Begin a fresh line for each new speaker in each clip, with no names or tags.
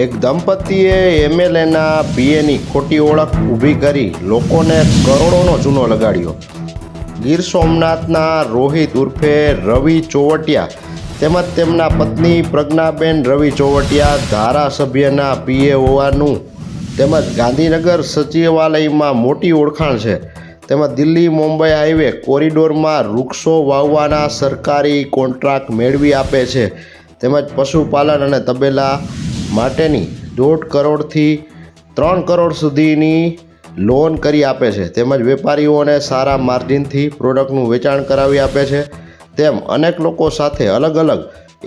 એક દંપતીએ એમએલએના પીએની ખોટી ઓળખ ઊભી કરી લોકોને કરોડોનો ચૂનો લગાડ્યો. ગીર સોમનાથના રોહિત ઉર્ફે રવિ ચોવટિયા તેમજ તેમના પત્ની પ્રજ્ઞાબેન રવિ ચોવટિયા ધારાસભ્યના પીએ હોવાનું તેમજ ગાંધીનગર સચિવાલયમાં મોટી ઓળખાણ છે. તેમજ દિલ્હી મુંબઈ હાઈવે કોરિડોરમાં વૃક્ષો વાવવાના સરકારી કોન્ટ્રાક્ટ મેળવી આપે છે. તેમજ પશુપાલન અને તબેલા માટેની દોઢ કરોડથી ત્રણ કરોડ સુધીની લોન કરી આપે છે. તેમજ વેપારીઓને સારા માર્જિનથી પ્રોડક્ટનું વેચાણ કરાવી આપે છે. તેમ અનેક લોકો સાથે અલગ અલગ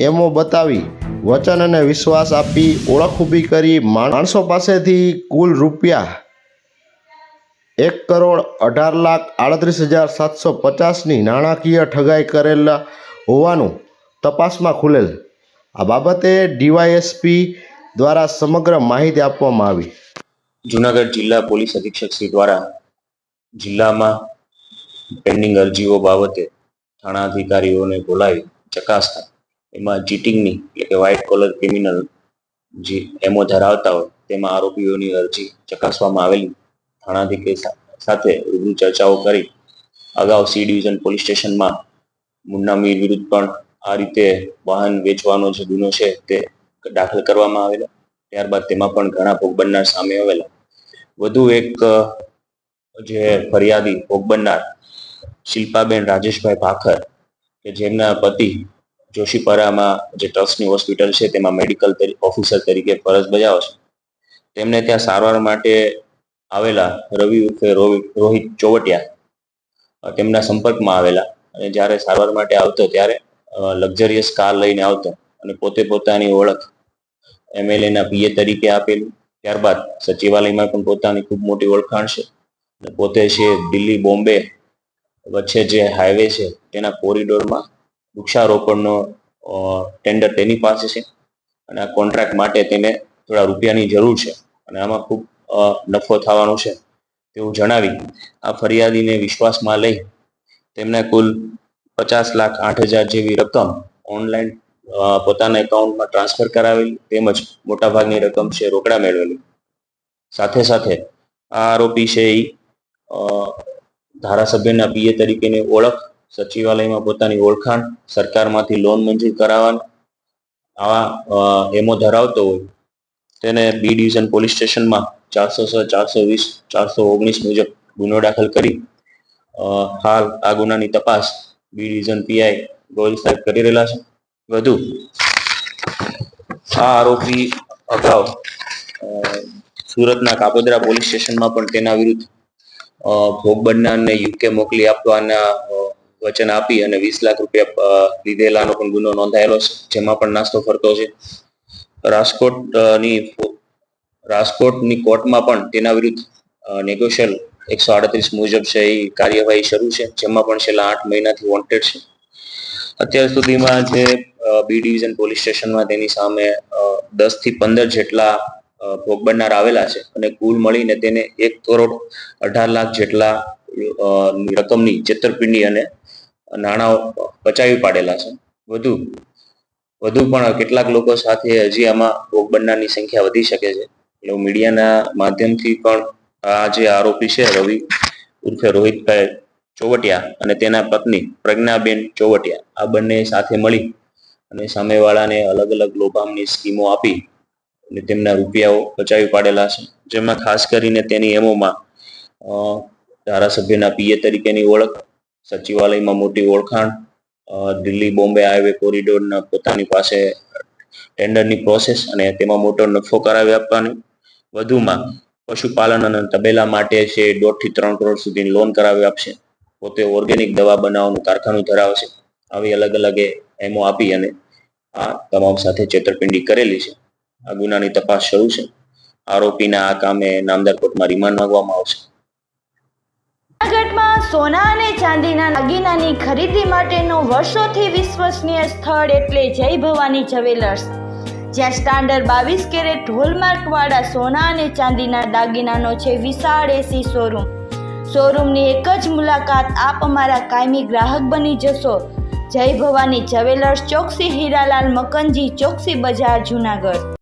એમો બતાવી વચન અને વિશ્વાસ આપી ઓળખ ઊભી કરી માણસો પાસેથી કુલ રૂપિયા એક કરોડ અઢાર લાખ આડત્રીસ હજાર સાતસો પચાસની નાણાકીય ઠગાઈ કરેલા હોવાનું તપાસમાં ખુલેલ. આ બાબતે ડીવાયએસપી દ્વારા સમગ્ર માહિતી આપવામાં આવી.
જુનાગઢ જિલ્લા પોલીસ અધિક્ષક શ્રી દ્વારા જિલ્લામાં પેન્ડિંગ અરજીઓ બાબતે થાણા અધિકારીઓને બોલાવી ચકાસતા એમાં ચીટિંગની એટલે કે વ્હાઇટ કોલર ક્રિમિનલ જે એમો ધરાવતા હોય તેમાં આરોપીઓની અરજી ચકાસવામાં આવેલી. થાણાધિકારી સાથે રૂબરૂ ચર્ચાઓ કરી અગાઉ સી ડિવિઝન પોલીસ સ્ટેશનમાં મુન્ના મીર વિરુદ્ધ પણ આ રીતે વાહન વેચવાનો જે ગુનો છે તે દાખલ કરવામાં આવેલા. ત્યારબાદ તેમાં પણ ઘણા ભોગ બનનાર સામે આવેલા. વધુ એક જે ફરિયાદી ભોગ બનનાર શિલ્પાબેન રાજેશભાઈ ભાખર, કે જેમના પતિ જોશીપરામાં જે ટ્રસ્ટની હોસ્પિટલ છે તેમાં મેડિકલ ઓફિસર તરીકે ફરજ બજાવે છે. તેમને ત્યાં સારવાર માટે આવેલા રવિ ઉર્ફે રોહિત ચોવટિયા તેમના સંપર્કમાં આવેલા. અને જ્યારે સારવાર માટે આવતો ત્યારે લક્ઝરિયસ કાર લઈને આવતો અને પોતે પોતાની ઓળખ એમએલએના પીએ તરીકે આપેલું. ત્યારબાદ સચિવાલયમાં પણ પોતાની ખૂબ મોટી ઓળખાણ છે. પોતે છે દિલ્હી, બોમ્બે વચ્ચે જે હાઈવે છે, તેના કોરિડોરમાં વૃક્ષારોપણનો ટેન્ડર તેની પાસે છે. અને આ કોન્ટ્રાક્ટ માટે તેને થોડા રૂપિયાની જરૂર છે. અને આમાં ખૂબ નફો થવાનો છે. તેવું જણાવી, આ ફરિયાદીને વિશ્વાસમાં લઈ તેમને કુલ પચાસ લાખ આઠ હજાર જેવી રકમ ઓનલાઈન પોતાના એકાઉન્ટમાં ટ્રાન્સફર કરાવેલી, તેમજ મોટાભાગની રકમ છે રોકડા મેળવેલી. સાથે સાથે આ આરોપી છે એ ધારાસભ્યના પીએ તરીકેની ઓળખ, સચિવાલયમાં પોતાની ઓળખાણ, સરકારમાંથી લોન મંજૂર કરાવવાના, આવા એમો ધરાવતો હોય. તેને બી ડિવિઝન પોલીસ સ્ટેશનમાં ચારસો છ ચારસો વીસ, ચારસો ઓગણીસ મુજબ ગુનો દાખલ કરી હાલ આ ગુનાની તપાસ બી ડિવિઝન પીઆઈ ગોયલ સાહેબ કરી રહેલા છે. વધુ. આ આરોપી અગાઉ સુરતના કાપોદરા પોલીસ સ્ટેશનમાં પણ તેના વિરુદ્ધ ભોગ બનનારને યુકે મોકલી આપવાના વચન આપી અને વીસ લાખ રૂપિયા લીધેલાનો પણ ગુનો નોંધાયેલો છે જેમાં પણ નાસ્તો ફરતો છે. રાજકોટ અ, ની ફો- રાજકોટની કોર્ટમાં પણ તેના વિરુદ્ધ નેગોશિયલ એકસો આડત્રીસ મુજબ છે એ કાર્યવાહી શરૂ છે જેમાં પણ છેલ્લા આઠ મહિનાથી વોન્ટેડ છે. અત્યાર સુધીમાં જે બી ડિવિઝન પોલીસ સ્ટેશનમાં તેની સામે દસથી પંદર જેટલા ભોગ બનનાર આવેલા છે અને કુલ મળીને તેને એક કરોડ અઢાર લાખ જેટલા રકમની છેતરપિંડી અને નાણાં પચાવી પાડેલા છે. વધુ વધુ પણ કેટલાક લોકો સાથે હજી આમાં ભોગ બનનારની સંખ્યા વધી શકે છે. એટલે મીડિયાના માધ્યમથી પણ આ જે આરોપી છે, રવિ ઉર્ફે રોહિતભાઈ ચોવટિયા અને તેના પત્ની પ્રજ્ઞાબેન ચોવટિયા, આ બંને સાથે મળી અને સામેવાળાને અલગ અલગ લોભામની સ્કીમો આપી અને તેમના રૂપિયાઓ બચાવી પાડેલા છે. જેમાં ખાસ કરીને તેની એમોમાં ધારાસભ્યના પીએ તરીકેની ઓળખ, સચિવાલયમાં મોટી ઓળખાણ દિલ્હી બોમ્બે હાઈવે કોરિડોરના પોતાની પાસે ટેન્ડરની પ્રોસેસ અને તેમાં મોટો નફો કરાવી આપવાની, વધુમાં પશુપાલન અને તબેલા માટે છે દોઢથી ત્રણ કરોડ સુધીની લોન કરાવી આપશે. પોતે ઓર્ગેનિક દવા બનાવવાનું કારખાનું ધરાવે છે. આવી અલગ અલગ એમો આપી અને આ તમામ સાથે છેતરપિંડી કરેલી છે. આ ગુનાની તપાસ શરૂ છે. આરોપીના આ કામે નામદાર કોર્ટમાં રિમાન્ડ માંગવામાં આવશે.
જૂનાગઢમાં સોના અને ચાંદીના દાગીનાની ખરીદી માટેનું વર્ષોથી વિશ્વસનીય સ્થળ એટલે જય ભવાની જ્વેલર્સ. જ્યાં સ્ટાન્ડર્ડ બાવીસ કેરેટ હોલમાર્કવાળા સોના અને ચાંદીના દાગીનાનો છે વિશાળ એસી શોરૂમ. શોરૂમની એક જ મુલાકાત આપ અમારા કાયમી ગ્રાહક બની જશો. જય ભવાની જવેલર્સ ચોકસી હીરાલાલ મકનજી ચોકસી બજાર જુનાગઢ.